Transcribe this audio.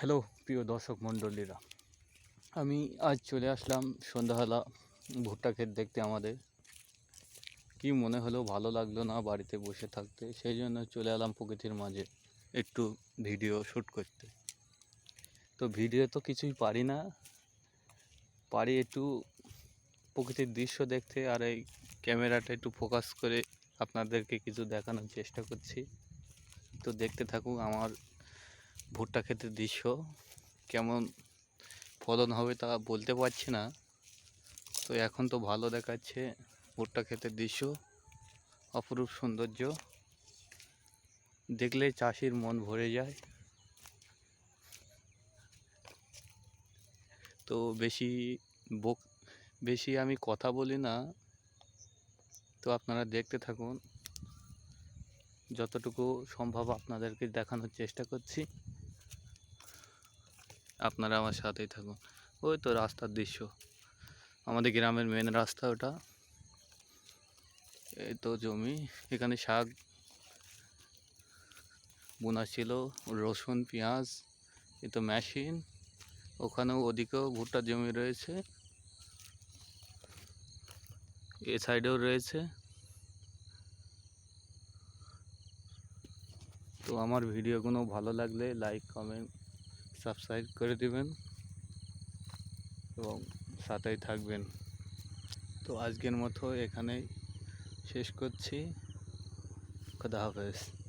Hello, প্রিয় দর্শক মণ্ডলীরা। আমি আজ চলে আসলাম সন্ধ্যাবেলা ভুট্টা ক্ষেত দেখতে আমাদের। কি মনে হলো, ভালো লাগল না বাড়িতে বসে থাকতে? সেই জন্য চলে এলাম প্রকৃতির মাঝে একটু ভিডিও শ্যুট করতে। তো ভিডিও তো কিছুই পারি না। পারি একটু প্রকৃতির দৃশ্য দেখতে আর এই ক্যামেরাটা একটু ফোকাস করে আপনাদেরকে কিছু দেখানোর চেষ্টা করছি। তো দেখতে থাকুক আমার ভুট্টা ক্ষেতের দৃশ্য, কেমন ফলন হবে তা বলতে পারছি না। তো এখন তো ভালো দেখাচ্ছে ভুট্টা ক্ষেতের দৃশ্য, অপরূপ সৌন্দর্য। দেখলে চাষির মন ভরে যায়। তো বেশি বক, বেশি আমি কথা বলি না। তো আপনারা দেখতে থাকুন। যতটুকু সম্ভব আপনাদেরকে দেখানোর চেষ্টা করছি। আপনারা আমার সাথেই থাকুন। ওই তো রাস্তার দৃশ্য। আমাদের গ্রামের মেন রাস্তা ওটা। এই তো জমি। এখানে শাক, বোনা ছিল, রসুন, পেঁয়াজ, এ তো মেশিন ওখানেও ওদিকেও ভুট্টার জমি রয়েছে। এ সাইডেও রয়েছে। তো আমার ভিডিওগুলো ভালো লাগলে লাইক কমেন্ট সাবস্ক্রাইব করে দিবেন এবং সাথেই থাকবেন। তো আজকের মতো এখানেই শেষ করছি। খোদা হাফেজ।